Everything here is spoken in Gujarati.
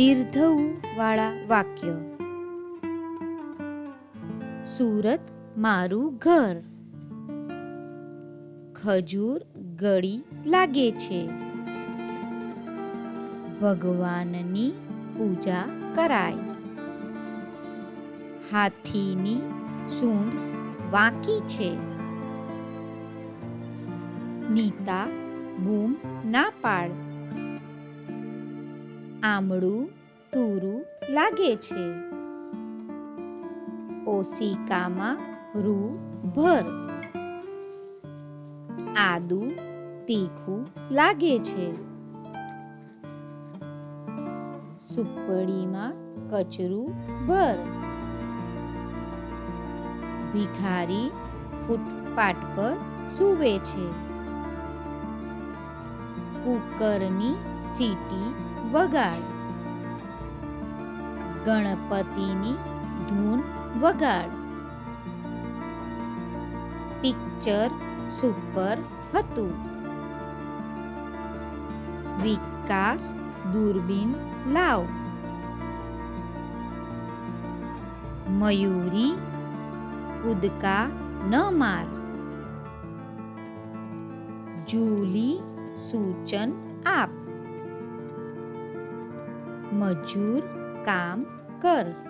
દીર્ઘઉ વાળા વાક્ય. સુરત મારું ઘર. ખજૂર ગળી લાગે છે. ભગવાનની પૂજા કરાય. હાથીની સૂંઢ વાંકી છે. નીતા બૂમ ના પાડ. આમળું, તુરું લાગે છે. ઓશિકામાં રૂ ભર. આદુ, તીખું લાગે છે. સુપડીમાં કચરું ભર. ભિખારી ફૂટપાટ પર સૂવે છે. કુકરની સીટી વગાડ. ગણપતિની ધૂન વગાડ. પિક્ચર સુપર હતું. વિકાસ દૂરબીન લાવ. મયુરી કૂદકા ન માર. જૂલી સૂચન આપ. મજૂર કામ કર.